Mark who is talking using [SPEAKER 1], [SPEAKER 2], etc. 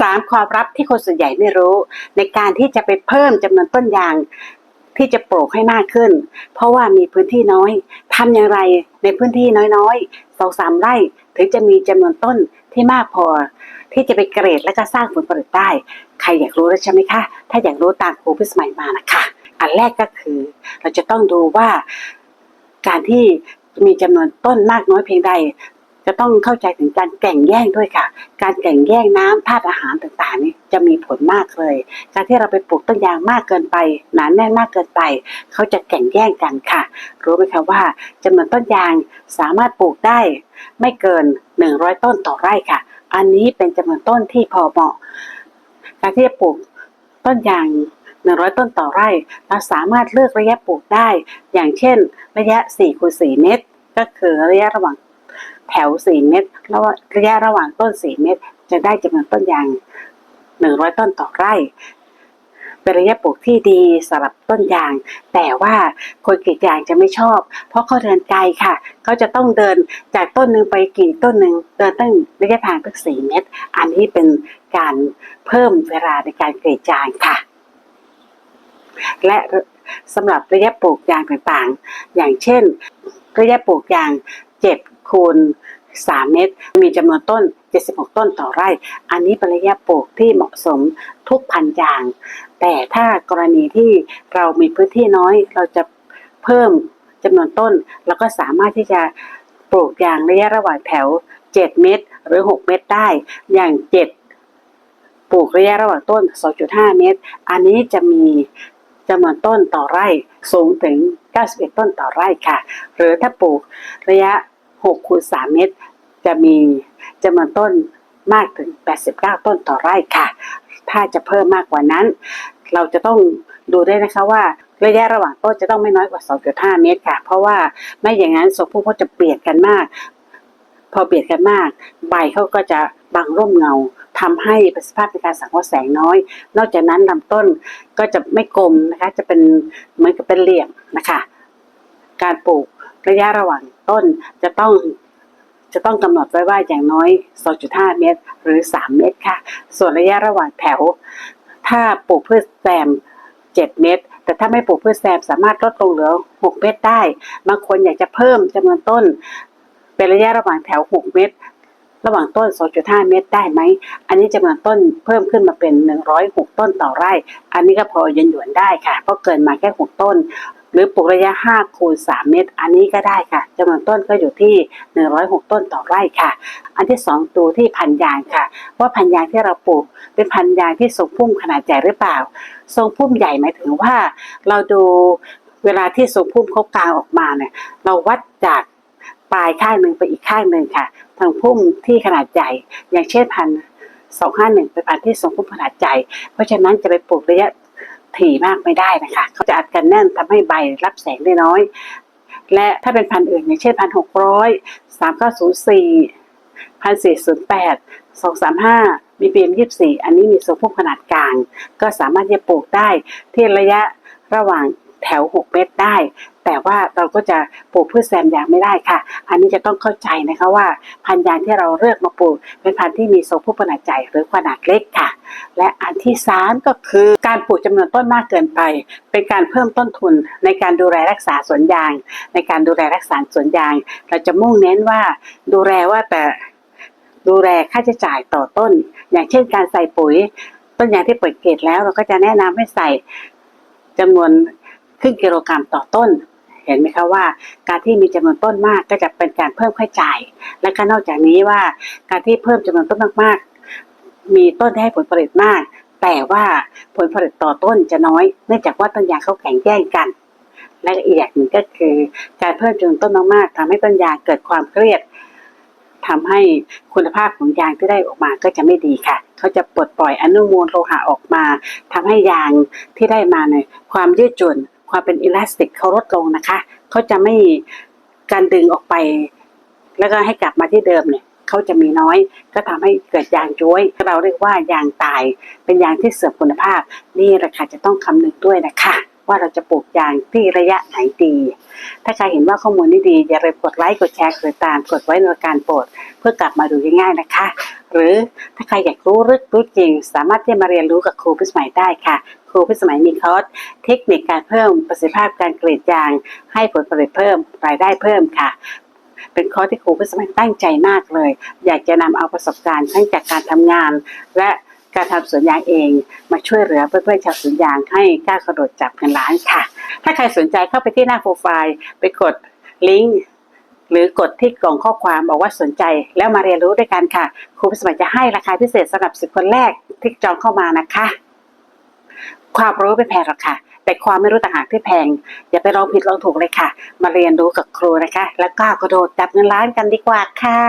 [SPEAKER 1] สามความลับที่คนส่วนใหญ่ไม่รู้ ในการที่จะไปเพิ่มจำนวนต้นยางที่จะปลูกให้มากขึ้น เพราะว่ามีพื้นที่น้อยทำอย่างไรในพื้นที่น้อยๆสองสามไร่ถึงจะมีจำนวนต้นที่มากพอ ที่จะไปเกรดและก็สร้างผลผลิตได้ ใครอยากรู้แล้วใช่ไหมคะ ถ้าอยากรู้ตามครูพิสมัยมานะคะ อันแรกก็คือ เราจะต้องดูว่าการที่มีจำนวนต้นมากน้อยเพียงใด จะต้องเข้าใจถึงการแก่งแย่งด้วยค่ะ การแก่งแย่งน้ำธาตุอาหารต่างๆ นี่จะมีผลมากเลย การที่เราไปปลูกต้นยางมากเกินไปหนาแน่นมากเกินไป เขาจะแข่งแย่งกันค่ะ รู้ไหมคะว่าจำนวนต้นยางสามารถปลูกได้ ไม่เกิน 100 ต้นต่อไร่ค่ะ อันนี้เป็นจำนวนต้นที่พอเหมาะ การที่จะปลูกต้นยาง100ต้นต่อไร่ เราสามารถเลือกระยะปลูกได้ อย่างเช่น ระยะ4คูณ4เมตร ก็คือระยะระหว่าง แถว4เมตรแล้วระยะระหว่างต้น4เมตร จะได้จำนวนต้นยาง100ต้นต่อไร่เป็นระยะปลูกที่ดีสำหรับต้นยาง แต่ว่าคนกรีดยางจะไม่ชอบ เพราะเขาเดินไกลค่ะเขาจะต้องเดินจากต้นหนึ่งไปกี่ต้นหนึ่งเดินตั้งระยะทางตั้งสี่เมตร อันนี้เป็นการเพิ่มเวลาในการกรีดยางค่ะ และสำหรับระยะปลูกยางต่างๆ อย่างเช่น ระยะปลูกยาง7 คูณ 3 เมตร มีจำนวนต้น 76 ต้นต่อไร่ อันนี้เป็นระยะปลูกที่เหมาะสมทุกพันธุ์ยาง แต่ถ้ากรณีที่เรามีพื้นที่น้อยเราจะเพิ่มจำนวนต้น แล้วก็สามารถที่จะปลูกยางระยะระหว่างแถว 7 เมตร หรือ 6 เมตรได้ อย่าง 7 ปลูกระยะระหว่างต้น 2.5 เมตร อันนี้จะมีจำนวนต้นต่อไร่สูงถึง 91 ต้นต่อไร่ค่ะ หรือถ้าปลูกระยะ 6คูณ3เมตร จะมีจำนวนต้นมากถึง 89 ต้นต่อไร่ค่ะ ถ้าจะเพิ่มมากกว่านั้น เราจะต้องดูได้นะคะว่าระยะระหว่างต้นจะต้องไม่น้อยกว่า 2.5 เมตรค่ะ เพราะว่าไม่อย่างนั้นสมพูเขาจะเบียดกันมาก พอเบียดกันมาก ใบเขาก็จะบังร่มเงาทำให้ประสิทธิภาพในการสังเคราะห์แสงน้อย นอกจากนั้นลำต้นก็จะไม่กลมนะคะ จะเป็นเหมือนกับเป็นเหลี่ยมนะคะ การปลูก ระยะระหว่างต้นจะต้องจะต้องกำหนดไว้ว่าอย่างน้อย 2.5 เมตร หรือ 3 เมตรค่ะ ส่วนระยะระหว่างแถว ถ้าปลูกพืชแซม 7 เมตร แต่ถ้าไม่ปลูกพืชแซมสามารถลดลงเหลือ 6 เมตรได้ บางคนอยากจะเพิ่มจำนวนต้น เป็นระยะระหว่างแถว 6 เมตร ระหว่างต้น 2.5 เมตรได้ไหม อันนี้จำนวนต้นเพิ่มขึ้นมาเป็น 106 ต้นต่อไร่ อันนี้ก็พอเย็นหยวนได้ค่ะ เพราะเกินมาแค่ 6 ต้น หรือปลูกระยะ 5 คูณ 3 เมตร อันนี้ก็ได้ค่ะจำนวนต้นก็อยู่ที่ 106 ต้นต่อไร่ค่ะ อันที่2ดูที่พันยางค่ะ ว่าพันยางที่เราปลูกเป็นพันยางที่ทรงพุ่มขนาดใหญ่หรือเปล่า ทรงพุ่มใหญ่หมายถึงว่า เราดูเวลาที่ทรงพุ่มเขากลางออกมาเนี่ยเราวัดจากปลายข้างหนึ่งไปอีกข้างหนึ่งค่ะทางพุ่มที่ขนาดใหญ่ อย่างเช่นพันสองห้าหนึ่งเป็นพันที่ทรงพุ่มขนาดใหญ่เพราะฉะนั้นจะไปปลูกระยะ ถี่มากไม่ได้นะคะเขาจะอัดกันแน่นทำให้ใบรับแสงได้น้อย และถ้าเป็นพันอื่นอย่างเช่นพันหกร้อยสามเก้าศูนย์สี่พันสี่ศูนย์แปดสองสามห้ามีเบียมยี่สี่อันนี้มีโซพุ่มขนาดกลาง ก็สามารถจะปลูกได้ที่ระยะระหว่างแถว 6 เมตรได้ แต่ว่าเราก็จะปลูกพืชแซมยางไม่ได้ค่ะ อันนี้จะต้องเข้าใจนะคะว่าพันธุ์ยางที่เราเลือกมาปลูกเป็นพันธุ์ที่มีทรงพุ่มขนาดใหญ่หรือขนาดเล็กค่ะ และอันที่สามก็คือการปลูกจำนวนต้นมากเกินไป เป็นการเพิ่มต้นทุนในการดูแลรักษาสวนยาง ในการดูแลรักษาสวนยาง เราจะมุ่งเน้นว่าดูแลว่าแต่ดูแลค่าใช้จ่ายต่อต้น อย่างเช่นการใส่ปุ๋ย ต้นยางที่เปิดเกตแล้วเราก็จะแนะนำให้ใส่จำนวนครึ่งกิโลกรัมต่อต้น เห็นไหมคะว่า การที่มีจำนวนต้นมากก็จะเป็นการเพิ่มค่าจ่าย และก็นอกจากนี้ว่าการที่เพิ่มจำนวนต้นมากๆ มีต้นที่ให้ผลผลิตมาก แต่ว่าผลผลิตต่อต้นจะน้อย เนื่องจากว่าต้นยางเขาแข่งแย่งกัน และอีกอย่างหนึ่งก็คือการเพิ่มจำนวนต้นมากๆทำให้ต้นยางเกิดความเครียดทำให้คุณภาพของยางที่ได้ออกมาก็จะไม่ดีค่ะ เขาจะปลดปล่อยอนุมูลโลหะออกมาทำให้ยางที่ได้มาเนี่ยความยืดหยุ่น ความเป็นอิลาสติกเขาลดลงนะคะ เขาจะไม่การดึงออกไป แล้วก็ให้กลับมาที่เดิมเนี่ยเขาจะมีน้อย ก็ทำให้เกิดยางย้วย เราเรียกว่ายางตาย เป็นยางที่เสื่อมคุณภาพ นี่ราคาจะต้องคำนึงด้วยนะคะ ว่าเราจะปลูกยางที่ระยะไหนดี ถ้าใครเห็นว่าข้อมูลนี้ดี อย่าลืมกดไลค์กดแชร์กดติดตามกดไว้ในการโปรด เพื่อกลับมาดูง่ายๆนะคะ หรือถ้าใครอยากรู้ลึกรู้จริง สามารถที่จะมาเรียนรู้กับครูพิสมัยได้ค่ะ ครูพิสมัยมีคอร์สเทคนิคการเพิ่มประสิทธิภาพการกรีดยาง ให้ผลผลิตเพิ่มรายได้เพิ่มค่ะเป็นคอร์สที่ครูพิสมัยตั้งใจมากเลย อยากจะนำเอาประสบการณ์ทั้งจากการทำงาน และ การทำสวนยางเอง มาช่วยเหลือเพื่อนๆชาวสวนยางให้กล้ากระโดดจับเงินล้านค่ะ ถ้าใครสนใจเข้าไปที่หน้าโปรไฟล์ไปกดลิงก์หรือกดที่กล่องข้อความบอกว่าสนใจแล้วมาเรียนรู้ด้วยกันค่ะครูพิสมัยจะให้ราคาพิเศษสำหรับสิบคนแรกที่จองเข้ามานะคะ ความรู้ไม่แพงหรอกค่ะ แต่ความไม่รู้ต่างหากที่แพง อย่าไปลองผิดลองถูกเลยค่ะ มาเรียนรู้กับครูนะคะ แล้วก็กระโดดจับเงินล้านกันดีกว่าค่ะ